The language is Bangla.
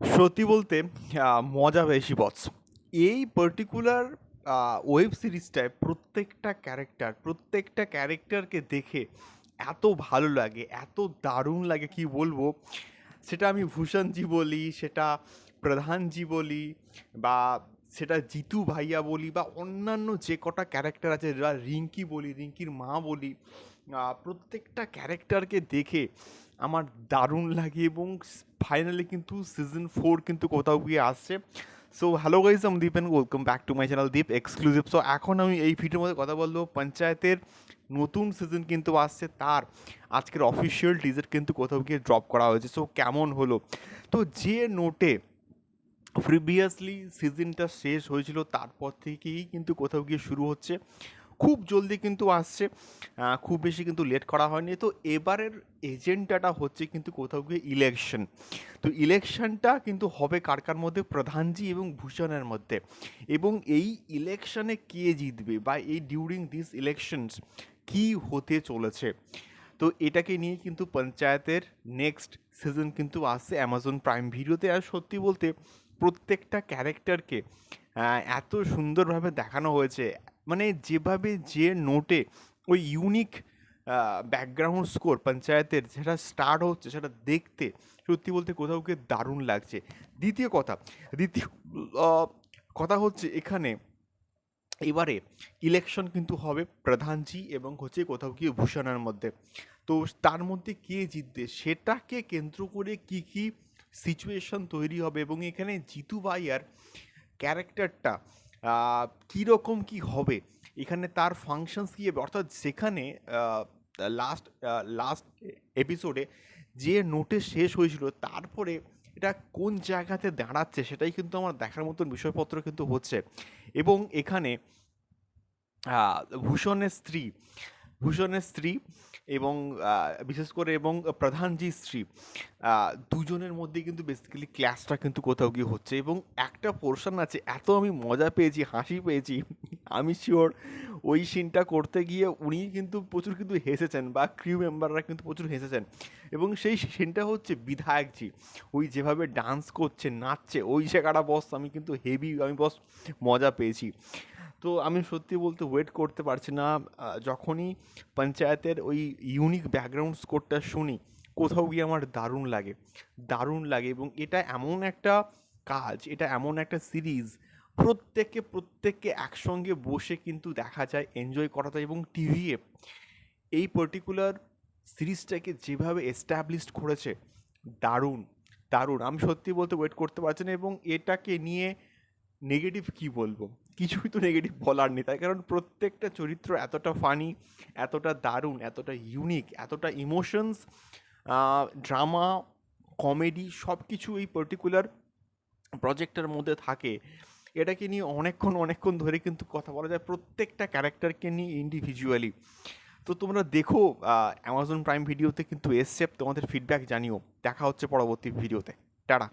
সত্যি বলতে মজা বেশি বস এই পার্টিকুলার ওয়েব সিরিজটায় প্রত্যেকটা ক্যারেক্টার প্রত্যেকটা ক্যারেক্টারকে দেখে এত ভালো লাগে, এত দারুণ লাগে, কি বলব? সেটা আমি ভূষণজি বলি, সেটা প্রধানজি বলি, বা সেটা জিতু ভাইয়া বলি, বা অন্যান্য যে কটা ক্যারেক্টার আছে রিঙ্কি বলি, রিঙ্কির মা বলি প্রত্যেকটা ক্যারেক্টারকে দেখে আমার দারুণ লাগে এবং ফাইনালি কিন্তু সিজন ফোর কিন্তু কোথাও গিয়ে আসছে। সো হ্যালো গাইজ আমি Deep and welcome back to my channel Deep exclusive so এখন আমি এই ভিডিওর মধ্যে কথা বলব। পঞ্চায়েতের নতুন সিজন কিন্তু আসছে, তার আজকের অফিসিয়াল টিজার কিন্তু কোথাও গিয়ে ড্রপ করা হয়েছে। সো কেমন হলো? তো যে নোটে প্রিভিয়াসলি সিজনটা শেষ হয়েছিল, তারপর থেকেই কিন্তু কোথাও গিয়ে শুরু হচ্ছে। খুব জলদি কিন্তু আসছে খুব বেশি কিন্তু লেট করা হয়নি। তো এবারের এজেন্ডাটা হচ্ছে কিন্তু কোথাও গিয়ে ইলেকশন তো ইলেকশনটা কিন্তু হবে কার কার মধ্যে? প্রধানজি এবং ভূষণের মধ্যে। এবং এই ইলেকশনে কে জিতবে বা এই ডিউরিং দিস ইলেকশনস কি হতে চলেছে? তো এটাকে নিয়ে কিন্তু পঞ্চায়েতের নেক্সট সিজন কিন্তু আসছে অ্যামাজন প্রাইম ভিডিওতে আর সত্যি বলতে প্রত্যেকটা ক্যারেক্টারকে এত সুন্দরভাবে দেখানো হয়েছে। মানে যেভাবে যে নোটে ওই ইউনিক ব্যাকগ্রাউন্ড স্কোর পঞ্চায়েতের যেটা স্টার্ট হচ্ছে, সেটা দেখতে সত্যি বলতে কোথাও গিয়ে দারুণ লাগছে। দ্বিতীয় কথা দ্বিতীয় কথা হচ্ছে এখানে এবারে ইলেকশন কিন্তু হবে প্রধানজি এবং হচ্ছে কোথাও গিয়ে ভূষণের মধ্যে। তো তার মধ্যে কে জিতবে, সেটাকে কেন্দ্র করে কি কি সিচুয়েশন তৈরি হবে এবং এখানে জিতু ভাইয়ার ক্যারেক্টারটা কীরকম কি হবে? এখানে তার ফাংশনস কী হবে? অর্থাৎ সেখানে লাস্ট লাস্ট এপিসোডে যে নোটে শেষ হয়েছিল, তারপরে এটা কোন জায়গাতে দাঁড়াচ্ছে সেটাই কিন্তু আমার দেখার মতন বিষয়পত্র কিন্তু হচ্ছে। এবং এখানে ভূষণের স্ত্রী ভূষণের স্ত্রী এবং বিশেষ করে এবং প্রধানজির স্ত্রী দুজনের মধ্যে কিন্তু বেসিক্যালি ক্লাসটা কিন্তু কোথাও গিয়ে হচ্ছে এবং একটা পোর্শন আছে, এত আমি মজা পেয়েছি, হাসি পেয়েছি। আমি শিওর ওই সিনটা করতে গিয়ে উনি কিন্তু প্রচুর কিন্তু হেসেছেন বা ক্রিউ মেম্বাররা কিন্তু প্রচুর হেসেছেন। এবং সেই সিনটা হচ্ছে বিধায়কজি ওই যেভাবে ডান্স করছে, নাচছে, ওই জায়গাটা বস আমি কিন্তু হেভি আমি বস মজা পেয়েছি। তো আমি সত্যি বলতে ওয়েট করতে পারছি না যখনই পঞ্চায়েতের ওই ইউনিক ব্যাকগ্রাউন্ড স্কোরটা শুনি, কোথাও গিয়ে আমার দারুণ লাগে দারুণ লাগে এবং এটা এমন একটা কাজ, এটা এমন একটা সিরিজ প্রত্যেককে প্রত্যেককে একসঙ্গে বসে কিন্তু দেখা যায় এনজয় করা যায় এবং টিভিএ এই পার্টিকুলার সিরিজটাকে যেভাবে এস্টাবলিশড করেছে, দারুণ দারুণ। আমি সত্যি বলতে ওয়েট করতে পারছি না এবং এটাকে নিয়ে নেগেটিভ কি বলব? কিছুই তো নেগেটিভ বলার নেই। তাই কারণ প্রত্যেকটা চরিত্র এতটা ফানি এতটা দারুণ, এতটা ইউনিক এতটা ইমোশনস ড্রামা কমেডি সব কিছু এই পার্টিকুলার প্রজেক্টের মধ্যে থাকে। এটাকে নিয়ে অনেকক্ষণ অনেকক্ষণ ধরে কিন্তু কথা বলা যায়। প্রত্যেকটা ক্যারেক্টারকে নিয়ে ইন্ডিভিজুয়ালি তো তোমরা দেখো অ্যামাজন প্রাইম ভিডিওতে কিন্তু এসছে। তোমাদের ফিডব্যাক জানিও। দেখা হচ্ছে পরবর্তী ভিডিওতে টাটা।